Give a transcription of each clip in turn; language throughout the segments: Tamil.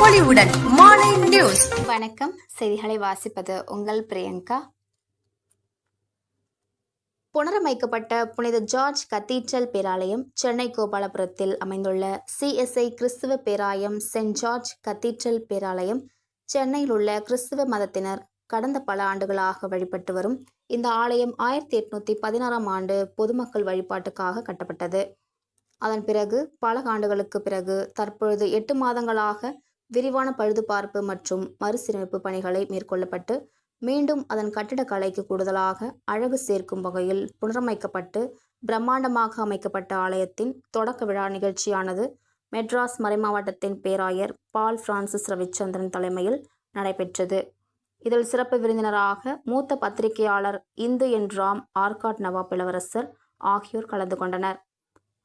பொலிவுடன் நியூஸ். வணக்கம். செய்திகளை வாசிப்பது உங்கள் பிரியங்கா. புனரமைக்கப்பட்ட புனித ஜார்ஜ் கத்தீட்ரல் பேராலயம் சென்னை கோபாலபுரத்தில் அமைந்துள்ள சிஎஸ்ஐ கிறிஸ்துவ பேராயம் சென்ட் ஜார்ஜ் கத்தீட்ரல் பேராலயம் சென்னையில் உள்ள கிறிஸ்துவ மதத்தினர் கடந்த பல ஆண்டுகளாக வழிபட்டு வரும் இந்த ஆலயம் ஆயிரத்தி எட்நூத்தி பதினாறாம் ஆண்டு பொதுமக்கள் வழிபாட்டுக்காக கட்டப்பட்டது. அதன் பிறகு பல ஆண்டுகளுக்கு பிறகு தற்பொழுது எட்டு மாதங்களாக விரிவான பழுதுபார்ப்பு மற்றும் மறுசீரமைப்பு பணிகளை மேற்கொள்ளப்பட்டு மீண்டும் அதன் கட்டிடக்கலைக்கு கூடுதலாக அழகு சேர்க்கும் வகையில் புனரமைக்கப்பட்டு பிரம்மாண்டமாக அமைக்கப்பட்ட ஆலயத்தின் தொடக்க விழா நிகழ்ச்சியானது மெட்ராஸ் மறைமாவட்டத்தின் பேராயர் பால் பிரான்சிஸ் ரவிச்சந்திரன் தலைமையில் நடைபெற்றது. இதில் சிறப்பு விருந்தினராக மூத்த பத்திரிகையாளர் இந்து என் ராம் ஆர்காட் நவாப் இளவரசர் ஆகியோர் கலந்து கொண்டனர்.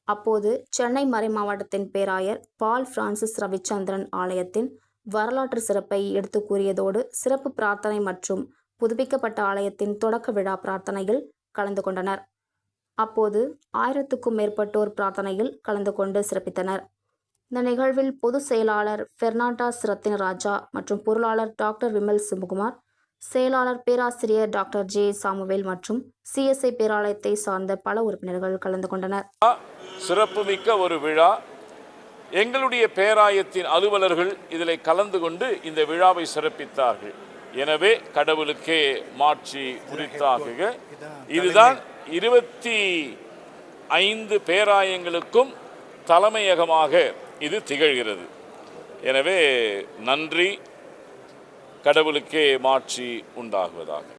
அப்போது சென்னை மறைமாவட்டத்தின் பேராயர் பால் பிரான்சிஸ் ரவிச்சந்திரன் ஆலயத்தின் வரலாற்று சிறப்பை எடுத்து கூறியதோடு சிறப்பு பிரார்த்தனை மற்றும் புதுப்பிக்கப்பட்ட ஆலயத்தின் தொடக்க விழா பிரார்த்தனையில் கலந்து கொண்டனர். அப்போது ஆயிரத்துக்கும் மேற்பட்டோர் பிரார்த்தனையில் கலந்து கொண்டு சிறப்பித்தனர். இந்த நிகழ்வில் பொதுச் செயலாளர் பெர்னாண்டாஸ் ரத்தினராஜா மற்றும் பொருளாளர் டாக்டர் விமல் சிவகுமார் செயலாளர் பேராசிரியர் டாக்டர் ஜே சாமுவேல் மற்றும் சிஎஸ்ஐ பேராலயத்தை சார்ந்த பல உறுப்பினர்கள் கலந்து கொண்டனர். சிறப்புமிக்க ஒரு விழா. எங்களுடைய பேராயத்தின் அலுவலர்கள் இதில் கலந்து கொண்டு இந்த விழாவை சிறப்பித்தார்கள். எனவே கடவுளுக்கே மாட்சி குறித்தாகுக. இதுதான் இருபத்தி ஐந்து பேராயங்களுக்கும் தலைமையகமாக இது திகழ்கிறது. எனவே நன்றி. கடவுளுக்கே மாட்சி உண்டாகுவதாக.